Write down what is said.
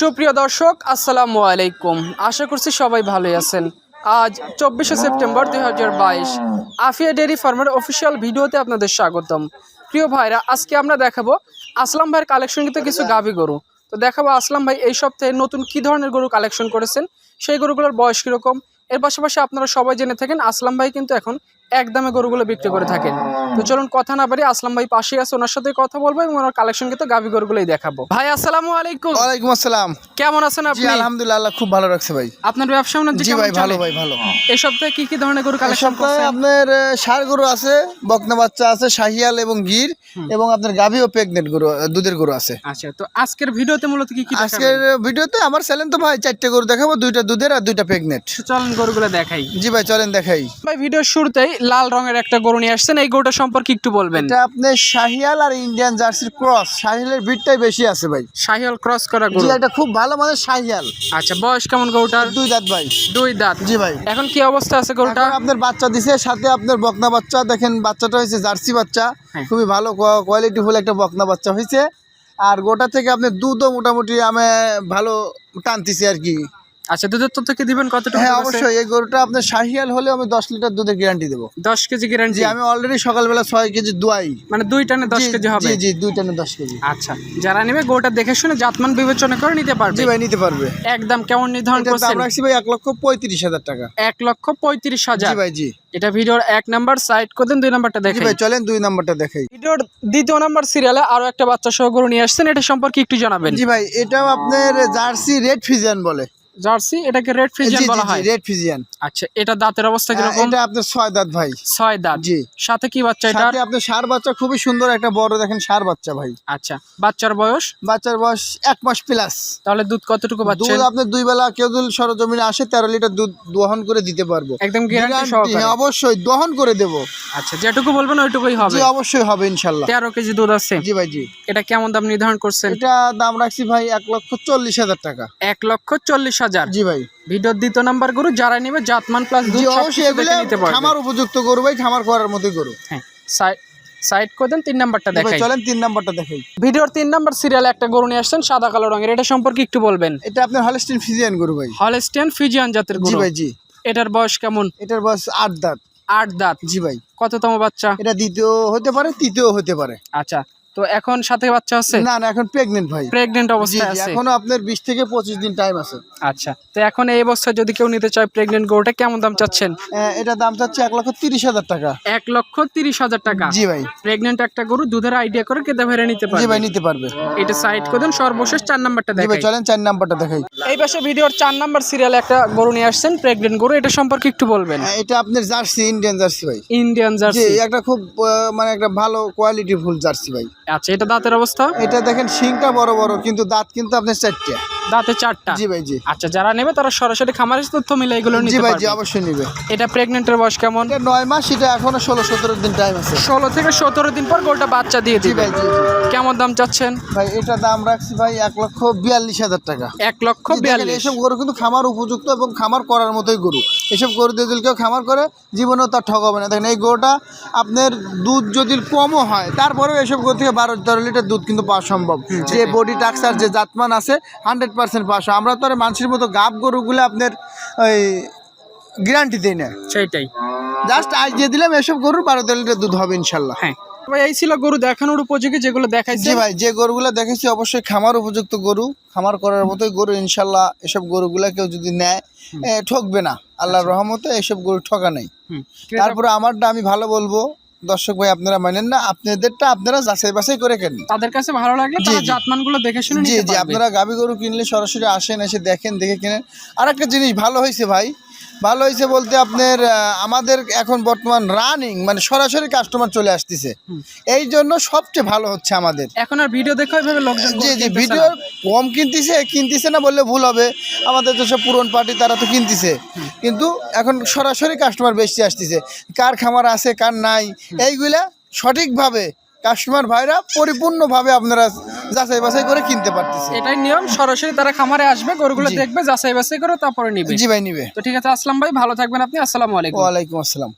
সুপ্রিয় দর্শক, আসসালামু আলাইকুম। আশা করছি সবাই ভালোই আছেন। আজ চব্বিশে সেপ্টেম্বর দুই হাজার বাইশ। আফিয়া ডেয়ারি ফার্মের অফিসিয়াল ভিডিওতে আপনাদের স্বাগতম। প্রিয় ভাইরা, আজকে আমরা দেখাবো আসলাম ভাইয়ের কালেকশন কিন্তু কিছু গাভী গরু। তো দেখাবো আসলাম ভাই এই সপ্তাহে নতুন কি ধরনের গরু কালেকশন করেছেন সেই গরুগুলোর বয়স কীরকম? এর পাশাপাশি আপনারা সবাই জেনে থাকেন আসলাম ভাই কিন্তু এখন এক দামে গরুগুলো বিক্রি করে থাকেন। তো চলুন কথা না বাড়ি আসলাম ভাই পাশে আছে ওনার সাথে কথা বলব এবং ওনার কালেকশন কিন্তু গাভী গরুগুলোই দেখাবো। ভাই আসসালামু আলাইকুম। ওয়ালাইকুম আসসালাম। কেমন আছেন আপনি? আলহামদুলিল্লাহ আল্লাহ খুব ভালো রাখছে ভাই। আপনার ব্যবসা বাণিজ্য জি ভাই ভালো ভাই ভালো। এই সপ্তাহে কি কি ধরনের গরু কালেকশন করছেন? আপনার আহ, গরু আছে বকনা বাচ্চা আছে শাহিয়াল এবং গির এবং আপনার গাভী ও প্রেগনেন্ট গরু দুধের গরু আছে। আচ্ছা তো আজকের ভিডিওতে মূলত কি কি আজকের ভিডিওতে আমার চ্যানেল তো ভাই চারটে গরু দেখাবো দুইটা দুধের আর দুইটা প্রেগনেন্ট তো চলেন গরুগুলো দেখাই। জি ভাই চলেন দেখাই। ভাই ভিডিওর শুরুতেই লাল রঙের একটা গরু নিয়ে আসছেন এই গরুটা সম্পর্কে একটু বলবেন। এটা আপনি শাহিয়াল আর ইন্ডিয়ান জার্সির ক্রস শাহিয়ালের বিটটাই বেশি আছে ভাই। শাহিওয়াল ক্রস করা গরু। এটা খুব ভালো মানে শাহিয়াল। আচ্ছা বয়স কেমন গরুটার? দুই দাঁত ভাই। দুই দাঁত। জি ভাই। এখন কি অবস্থা আছে গরুটা? আপনার বাচ্চা দিছে সাথে আপনার বকনা বাচ্চা। দেখেন বাচ্চাটা হয়েছে জার্সি বাচ্চা। হ্যাঁ। খুবই ভালো কোয়ালিটি ফুল একটা বকনা বাচ্চা হয়েছে। আর গোটা থেকে আপনি দুধও মোটামুটি আমি ভালো টানতেছি আর কি। আচ্ছা দুধের তথ্য কি দিবেন? কতটুকু হ্যাঁ অবশ্যই এই গরুটা আপনার শাহিয়াল হলেও আমি দশ লিটার দুধের গ্যারান্টি দেবো। দশ কেজি গ্যারান্টি আমি অলরেডি সকালবেলা ছয় কেজি দুয়াই। মানে দুই টানে দশ জি, কেজি হবে? জি জি দুই টানে দশ কেজি। আচ্ছা যারা নেবে গরুটা দেখে শুনে জাতমান বিবেচনা করে নিতে পারবে। জি ভাই নিতে পারবে। একদম কেমন নির্ধারণ এটার দাম রাখছি ভাই এক লক্ষ পঁয়ত্রিশ হাজার টাকা। এক লক্ষ পঁয়ত্রিশ জি হাজার ভাই জি। এটা ভিডিওর এক নাম্বার সাইড করে দেন দুই নাম্বারটা জি দেখেন ভাই চলেন দুই নাম্বারটা দেখাই। ভিডিওর দ্বিতীয় নাম্বার সিরিয়ালে আরও একটা বাচ্চা সহ গরু নিয়ে আসছেন এটা সম্পর্কে একটু জানাবেন। জি ভাই এটাও আপনার জার্সি রেড ফিজিয়ান বলে। জার্সি এটাকে রেড বলা হয়। রেড ফিজিয়ান আচ্ছা এটা দাঁতের অবস্থা হ্যাঁ, এটা আপনার ছয় দাঁত ভাই। ছয় দাঁত। জি। সাথে কি বাচ্চা এটা সাথে আপনার সার বাচ্চা খুবই সুন্দর একটা বড় দেখেন সার বাচ্চা ভাই। আচ্ছা বাচ্চার বয়স? বাচ্চার বয়স এক মাস প্লাস। তাহলে দুধ কতটুকু পাচ্ছেন? দুধ আপনার দুই বেলা কেউ যদি সরজমিনে আসে তেরো লিটার দুধ দহন করে দিতে পারব। একদম গ্যারান্টি সহকারে। হ্যাঁ, অবশ্যই দহন করে দেব। আচ্ছা যেটুকু বলবেন ওইটুকুই হবে। জি অবশ্যই হবে ইনশাল্লাহ। তেরো কেজি দুধ আছে। জি ভাই জি। এটা কেমন দাম নির্ধারণ করছেন? এটা দাম রাখছি ভাই এক লক্ষ চল্লিশ হাজার টাকা। এক লক্ষ চল্লিশ হাজার। জি ভাই। ভিডিওর দ্বিতীয় নাম্বার গরু যারা নেবে জাতমান প্লাস দুধ অবশ্যই এগুলো নিতে পারবে। খামার উপযুক্ত গরু ভাই খামার করার মতোই গরু। হ্যাঁ সাইড করে দেন তিন নাম্বারটা দেখাই। চলেন তিন নাম্বারটা দেখাই। ভিডিওর তিন নাম্বার সিরিয়ালে একটা গরু নিয়ে আসছেন সাদা কালো রঙের। এটা সম্পর্কে একটু বলবেন। এটা আপনার হলস্টিন ফিজিয়ান গরু ভাই। হলস্টিয়ান ফিজিয়ান জাতের জি ভাই জি। এটার বয়স কেমন? এটার বয়স আট দাঁত। আট দাঁত। জি ভাই। কততম বাচ্চা? এটা দ্বিতীয় হতে পারে তৃতীয় হতে পারে। আচ্ছা তো এখন সাথে বাচ্চা আছে? না না এখন প্রেগনেন্ট ভাই। প্রেগনেন্ট অবস্থায় আছে। এখনও আপনার বিশ থেকে পঁচিশ দিন টাইম আছে। আচ্ছা তো এখন এই অবস্থায় যদি কেউ নিতে চায় প্রেগনেন্ট গরুটা কেমন দাম চাচ্ছেন? এটা দাম চাচ্ছে এক লক্ষ তিরিশ হাজার টাকা। এক লক্ষ তিরিশ হাজার টাকা। জি ভাই। প্রেগনেন্ট একটা গরু দুধের আইডিয়া করে কেটে ভেড়ে নিতে পারবে। জি ভাই নিতে পারবে। এটা সাইড করে দেন সর্বশেষ চার নাম্বারটা দেখাই জি ভাই চলেন চার নাম্বারটা দেখাই। এই পাশে ভিডিওর চার নাম্বার সিরিয়ালে একটা গরু নিয়ে আসছেন প্রেগনেন্ট গরু এটা সম্পর্কে একটু বলবেন। এটা আপনার জার্সি ইন্ডিয়ান জার্সি ভাই। ইন্ডিয়ান জি জার্সি। একটা খুব মানে একটা ভালো কোয়ালিটি ফুল জার্সি ভাই। আচ্ছা এটা দাঁতের অবস্থা? এটা দেখেন শিংটা বড় বড় কিন্তু দাঁত কিন্তু আপনার চারটে। দাঁতে চারটা। জি ভাই জি। আচ্ছা যারা নেবে তারা সরাসরি খামারের তথ্য মিলে এগুলো জি ভাই জি অবশ্যই নিবে। এটা প্রেগনেন্টের বয়স কেমন? এটা নয় মাস এটা এখনও ষোলো সতেরো দিন টাইম আছে। ষোলো থেকে সতেরো দিন পর গরুটা বাচ্চা দিয়ে জি দিবে। ভাই জি জি। কেমন দাম চাচ্ছেন? ভাই এটা দাম রাখছি ভাই এক লক্ষ বিয়াল্লিশ হাজার টাকা। এক লক্ষ জি, দেখেন, বিয়াল্লিশ। এসব গরু কিন্তু খামার উপযুক্ত এবং খামার করার মতোই গরু। এসব গরু দিয়ে যদি কেউ খামার করে জীবনেও তার ঠকাবে না। দেখেন এই গরুটা আপনার দুধ যদি কমও হয় তারপরেও এসব গরু থেকে বারো তেরো লিটার দুধ কিন্তু পাওয়া সম্ভব। যে বডি টাক্সার যে জাতমান আছে হান্ড্রেড পার্সেন্ট সম্ভব। আমরা তো আর মানুষের মতো গাব গরুগুলো আপনার ওই গ্যারান্টি দিই না। সেইটাই। জাস্ট আজ দিয়ে দিলাম এসব গরুর বারো তেরো লিটার দুধ হবে ইনশাল্লাহ হ্যাঁ। ভাই এই ছিল গরু দেখানোর উপযোগী যেগুলো দেখাইছে। ভাই যে গরুগুলো দেখেছি অবশ্যই খামার উপযুক্ত গরু। খামার করার মতোই গরু ইনশাল্লাহ এসব গরুগুলা কেউ যদি নেয় ঠকবে না। আল্লাহর রহমতে এসব গরু ঠকা নেই। তারপরে আমারটা আমি ভালো বলব দর্শক ভাই আপনারা মানেন না আপনাদেরটা আপনারা যাচাই বাছাই করে কেন তাদের কাছে ভালো লাগে তারা। জাতমানগুলো দেখে শুনে জি জি আপনারা গাবি গরু কিনলে সরাসরি আসেন এসে দেখেন দেখে কিনেন। আর একটা জিনিস ভালো হয়েছে ভাই ভালো হয়েছে বলতে আপনার আমাদের এখন বর্তমান রানিং মানে সরাসরি কাস্টমার চলে আসতেছে। এই জন্য সবচেয়ে ভালো হচ্ছে আমাদের। এখন আর ভিডিও দেখে ওইভাবে লোকজন জি জি ভিডিও কম কিনতেছে কিনতেছে না বললে ভুল হবে। আমাদের যেসব পুরন পার্টি তারা তো কিনতেছে। কিন্তু এখন সরাসরি কাস্টমার বেশি আসতেছে। কার খামার আছে কার নাই এইগুলা সঠিকভাবে কাস্টমার ভাইরা পরিপূর্ণভাবে আপনারা যাচাই বাছাই করে কিনতে পারতেছে। এটাই নিয়ম সরাসরি তারা খামারে আসবে গরুগুলো দেখবে যাচাই বাছাই করে তারপরে নিবে। জি ভাই নিবে। তো ঠিক আছে আসলাম ভাই ভালো থাকবেন আপনি আসসালামু আলাইকুম। ওয়ালাইকুম আসসালাম।